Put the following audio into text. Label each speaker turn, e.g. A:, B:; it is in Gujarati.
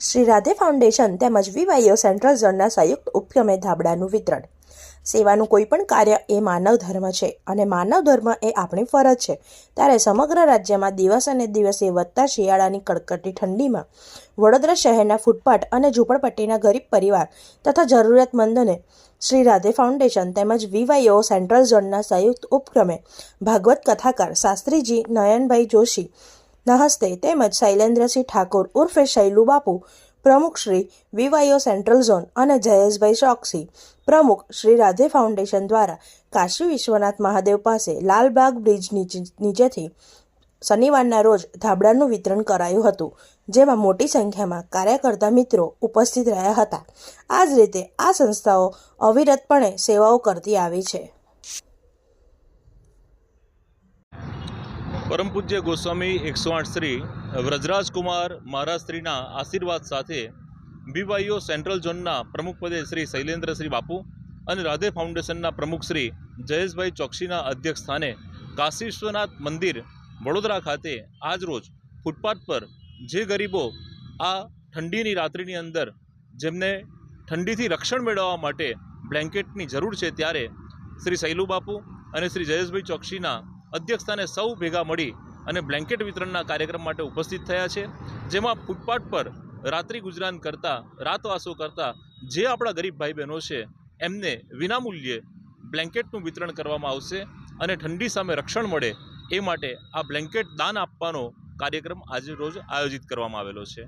A: શ્રી રાધે ફાઉન્ડેશન તેમજ વીવાઈઓ સેન્ટ્રલ ઝોનના સંયુક્ત ઉપક્રમે ધાબળાનું વિતરણ. સેવાનું કોઈ પણ કાર્ય એ માનવ ધર્મ છે અને માનવ ધર્મ એ આપણી ફરજ છે. ત્યારે સમગ્ર રાજ્યમાં દિવસ અને દિવસે વધતા શિયાળાની કડકડતી ઠંડીમાં વડોદરા શહેરના ફૂટપાથ અને ઝૂંપડપટ્ટીના ગરીબ પરિવાર તથા જરૂરિયાતમંદોને શ્રી રાધે ફાઉન્ડેશન તેમજ વીવાઈઓ સેન્ટ્રલ ઝોનના સંયુક્ત ઉપક્રમે ભાગવત કથાકાર શાસ્ત્રીજી નયનભાઈ જોશી ના તેમજ શૈલેન્દ્રસિંહ ઠાકોર ઉર્ફે શૈલુ બાપુ, પ્રમુખ શ્રી વીવાયો સેન્ટ્રલ ઝોન અને જયેશભાઈ ચોકસી, પ્રમુખ શ્રી રાધે ફાઉન્ડેશન દ્વારા કાશી વિશ્વનાથ મહાદેવ પાસે લાલબાગ બ્રિજ નીચે, નીચેથી શનિવારના રોજ ધાબળાનું વિતરણ કરાયું હતું, જેમાં મોટી સંખ્યામાં કાર્યકર્તા મિત્રો ઉપસ્થિત રહ્યા હતા. આ જ રીતે આ સંસ્થાઓ અવિરતપણે સેવાઓ કરતી આવી છે.
B: પરમ પૂજ્ય ગોસ્વામી એકસો આઠ શ્રી વ્રજરાજકુમાર મહારાજ શ્રીના આશીર્વાદ સાથે બીવાઈઓ સેન્ટ્રલ ઝોનના પ્રમુખ પદે શ્રી શૈલેન્દ્ર શ્રી બાપુ અને રાધે ફાઉન્ડેશનના પ્રમુખ શ્રી જયેશભાઈ ચોકસીના અધ્યક્ષ સ્થાને કાશી વિશ્વનાથ મંદિર, વડોદરા ખાતે આજ રોજ ફૂટપાથ પર જે ગરીબો આ ઠંડીની રાત્રિની અંદર જેમને ઠંડીથી રક્ષણ મેળવવા માટે બ્લેન્કેટની જરૂર છે ત્યારે શ્રી શૈલુ બાપુ અને શ્રી જયેશભાઈ ચોકસીના અધ્યક્ષસ્થાને સૌ ભેગા મળી અને બ્લેન્કેટ વિતરણના કાર્યક્રમ માટે ઉપસ્થિત થયા છે, જેમાં ફૂટપાથ પર રાત્રિ ગુજરાન કરતા, રાતવાસો કરતા જે આપણા ગરીબ ભાઈ બહેનો છે, એમને વિનામૂલ્યે બ્લેન્કેટનું વિતરણ કરવામાં આવશે અને ઠંડી સામે રક્ષણ મળે એ માટે આ બ્લેન્કેટ દાન આપવાનો કાર્યક્રમ આજે રોજ આયોજિત કરવામાં આવેલો છે.